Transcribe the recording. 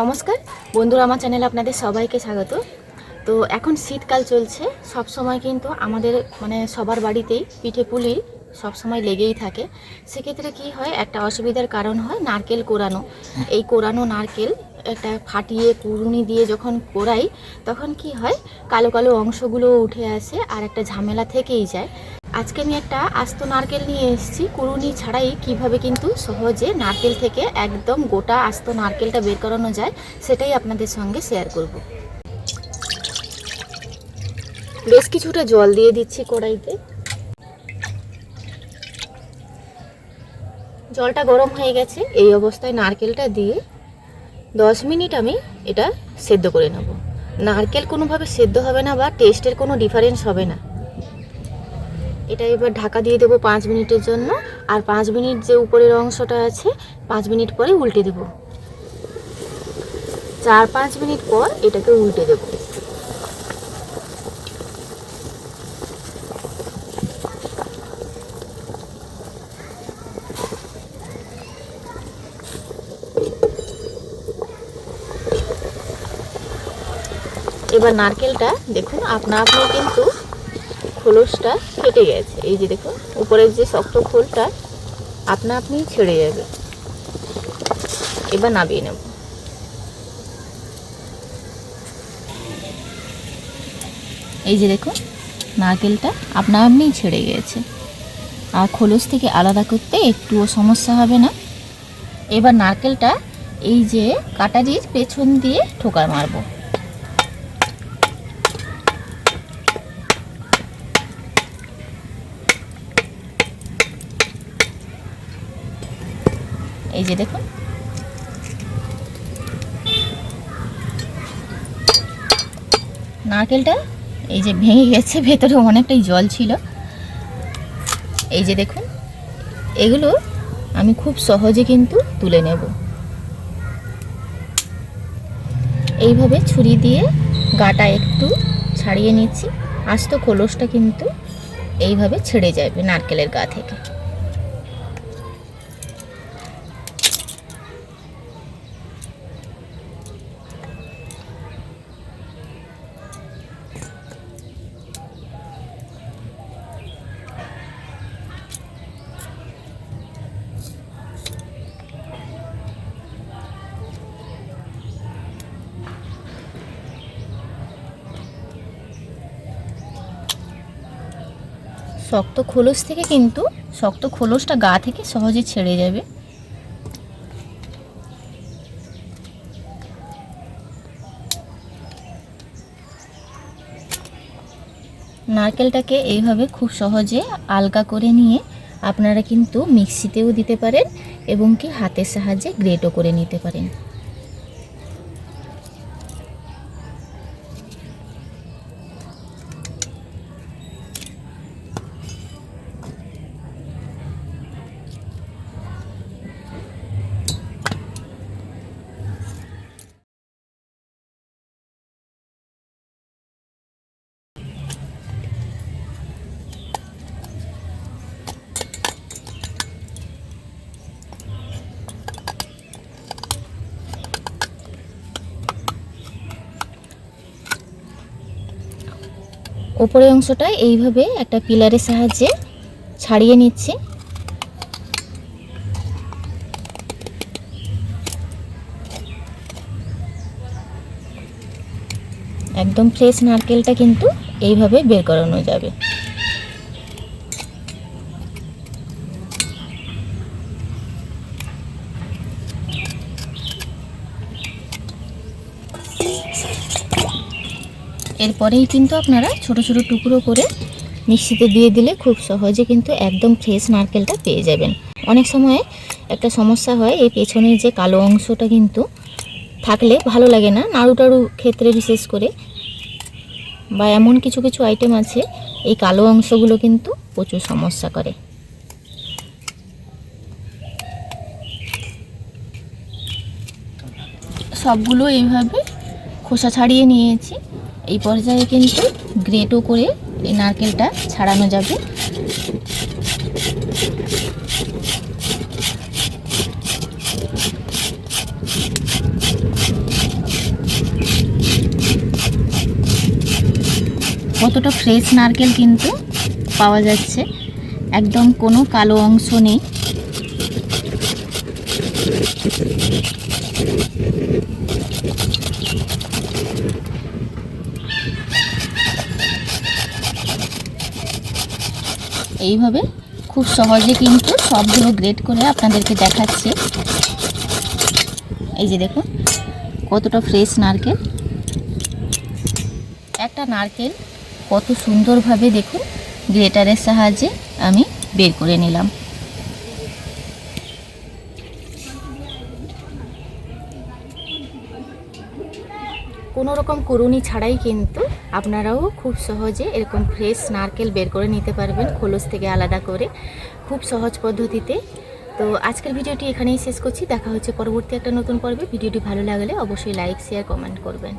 নমস্কার। বন্ধুরা, আমার চ্যানেলে আপনাদের সবাইকে স্বাগত। তো এখন শীতকাল চলছে। সব সময় কিন্তু আমাদের মানে সবার বাড়িতেই পিঠে পুলি সব সময় লেগেই থাকে। সেক্ষেত্রে কি হয়, একটা অসুবিধার কারণ হয় নারকেল কোরানো। এই কোরানো নারকেল একটা ফাটিয়ে, কুড়ুনি দিয়ে যখন কোরাই, তখন কি হয়, কালো কালো অংশগুলো উঠে আসে আর একটা ঝামেলা থেকেই যায়। আজকে আমি একটা আস্ত নারকেল নিয়ে এসেছি। কুড়ুনি ছাড়াই কীভাবে কিন্তু সহজে নারকেল থেকে একদম গোটা আস্ত নারকেলটা বের করানো যায়, সেটাই আপনাদের সঙ্গে শেয়ার করব। বেশ কিছুটা জল দিয়ে দিচ্ছি কড়াইতে। জলটা গরম হয়ে গেছে, এই অবস্থায় নারকেলটা দিয়ে দশ মিনিট আমি এটা সেদ্ধ করে নেব। নারকেল কোনোভাবে সেদ্ধ হবে না বা টেস্টের কোনো ডিফারেন্স হবে না। এটা এবার ঢাকা দিয়ে দেবো পাঁচ মিনিটের জন্য। আর পাঁচ মিনিট যে উপরের অংশটা আছে, পাঁচ মিনিট পরে উল্টে দেব। চার পাঁচ মিনিট পর এটাকে উল্টে দেব। এবার নারকেলটা দেখুন, আপনা আপনি কিন্তু খোলসটা কেটে গেছে। এই যে দেখুন, উপরের যে শক্ত খোলটা, আপনা আপনি ছেড়ে যাবে। এবার নামিয়ে নেব। এই যে দেখুন, নারকেলটা আপনা আপনিই ছেড়ে গিয়েছে আর খোলস থেকে আলাদা করতে একটুও সমস্যা হবে না। এবার নারকেলটা এই যে কাটারির পেছন দিয়ে ঠোকার মারবো। এই যে দেখুন। নারকেলটা এই যে ভেঙে গেছে, ভেতরে অনেকটাই জল ছিল। এই যে দেখুন, এগুলো আমি খুব সহজে কিন্তু তুলে নেব। এইভাবে ছুরি দিয়ে গাটা একটু ছাড়িয়ে নিচ্ছি। আস্ত খোলসটা কিন্তু এইভাবে ছেড়ে যাবে নারকেলের গা থেকে। শক্ত খোলস থেকে কিন্তু শক্ত খোলসটা গা থেকে সহজে ছেড়ে যাবে। নারকেলটাকে এইভাবে খুব সহজে আলগা করে নিয়ে আপনারা কিন্তু মিক্সিতেও দিতে পারেন এবং কি হাতের সাহায্যে গ্রেটও করে নিতে পারেন। উপরের অংশটা এইভাবে একটা পিলারের সাহায্যে ছাড়িয়ে নিচ্ছে। একদম ফ্রেশ নারকেলটা কিন্তু এইভাবে বের করানো যাবে। এরপরেই কিন্তু আপনারা ছোট ছোট টুকরো করে মিক্সিতে দিয়ে দিলে খুব সহজে কিন্তু একদম ফ্রেশ নারকেলটা পেয়ে যাবেন। অনেক সময় একটা সমস্যা হয়, এই পেছনের যে কালো অংশটা কিন্তু থাকলে ভালো লাগে না। নাড়ু টাড়ু ক্ষেত্রে বিশেষ করে বা এমন কিছু কিছু আইটেম আছে, এই কালো অংশগুলো কিন্তু প্রচুর সমস্যা করে। সবগুলো এইভাবে খোসা ছাড়িয়ে নিয়েছি। এই পর্যায়ে কিন্তু গ্রেটও করে এই নারকেলটা ছাড়ানো যাবে। কতটা ফ্রেশ নারকেল কিন্তু পাওয়া যাচ্ছে। একদম কোনো কালো অংশ নেই। এইভাবে খুব সহজে কিন্তু সবগুলো গ্রেড করে আপনাদেরকে দেখাচ্ছে। এই যে দেখুন, কতটা ফ্রেশ নারকেল। একটা নারকেল কত সুন্দরভাবে দেখুন গ্রেটারের সাহায্যে আমি বের করে নিলাম। কোনো রকম কুরুনি ছাড়াই কিন্তু আপনারাও খুব সহজে এরকম ফ্রেশ নারকেল বের করে নিতে পারবেন, খোলস থেকে আলাদা করে। খুব সহজ পদ্ধতিতে। তো আজকের ভিডিওটি এখানেই শেষ করছি। দেখা হচ্ছে পরবর্তী একটা নতুন পর্বে। ভিডিওটি ভালো লাগলে অবশ্যই লাইক শেয়ার কমেন্ট করবেন।